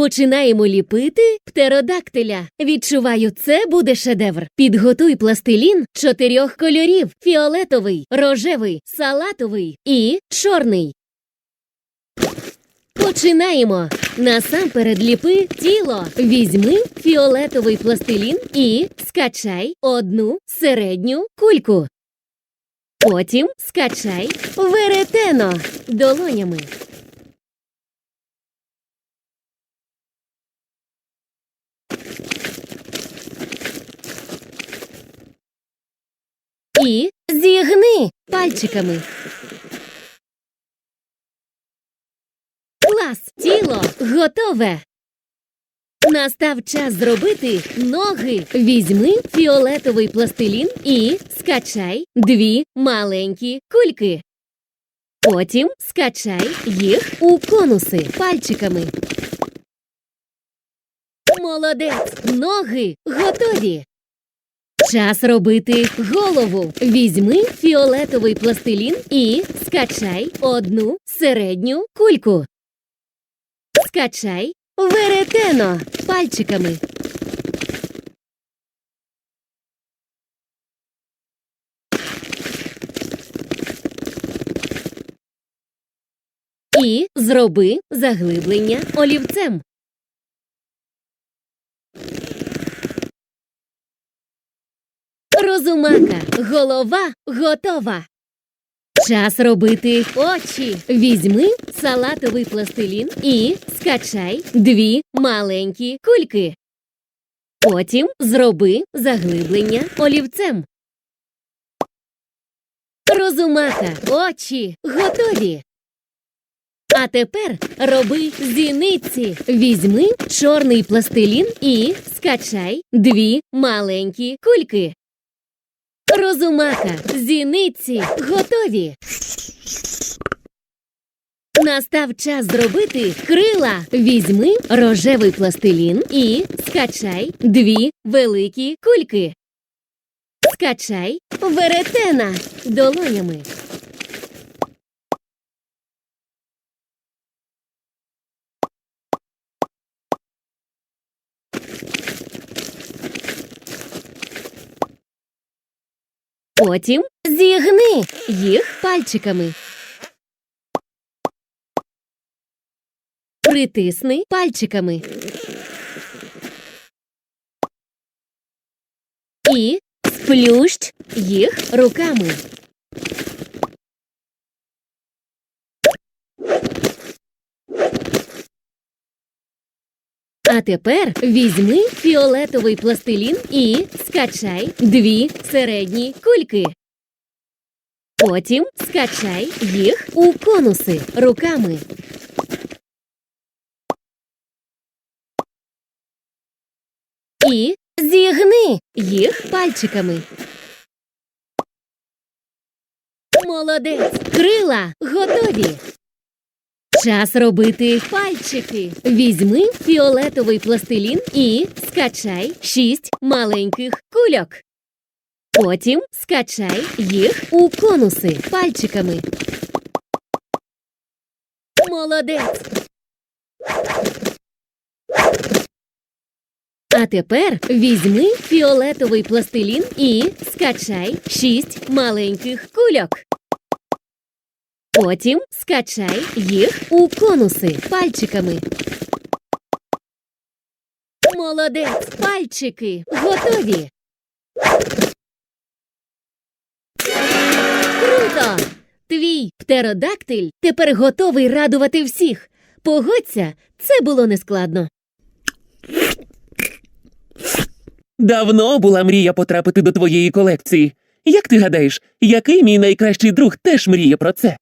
Починаємо ліпити птеродактиля. Відчуваю, це буде шедевр. Підготуй пластилін чотирьох кольорів: фіолетовий, рожевий, салатовий і чорний. Починаємо. Насамперед ліпи тіло. Візьми фіолетовий пластилін і скачай одну середню кульку. Потім скачай веретено долонями. І зігни пальчиками. Клас! Тіло готове. Настав час зробити ноги. Візьми фіолетовий пластилін і скачай дві маленькі кульки. Потім скачай їх у конуси пальчиками. Молодець! Ноги готові. Час робити голову. Візьми фіолетовий пластилін і скачай одну середню кульку. Скачай веретено пальчиками. І зроби заглиблення олівцем. Розумака, голова готова. Час робити очі. Візьми салатовий пластилін і скачай дві маленькі кульки. Потім зроби заглиблення олівцем. Розумака, очі готові. А тепер роби зіниці. Візьми чорний пластилін і скачай дві маленькі кульки. Розумака, зіниці готові. Настав час зробити крила. Візьми рожевий пластилін і скачай дві великі кульки. Скачай веретена долонями. Потім зігни їх пальчиками. Притисни пальчиками. І сплющ їх руками. А тепер візьми фіолетовий пластилін і скачай дві середні кульки. Потім скачай їх у конуси руками. І зігни їх пальчиками. Молодець! Крила готові. Час робити пальчики. Візьми фіолетовий пластилін і скачай шість маленьких кульок. Потім скачай їх у конуси пальчиками. Молодець. А тепер візьми фіолетовий пластилін і скачай шість маленьких кульок. Потім скачай їх у конуси пальчиками. Молодець, пальчики готові. Круто! Твій птеродактиль тепер готовий радувати всіх. Погодься, це було нескладно. Давно була мрія потрапити до твоєї колекції. Як ти гадаєш, який мій найкращий друг теж мріє про це?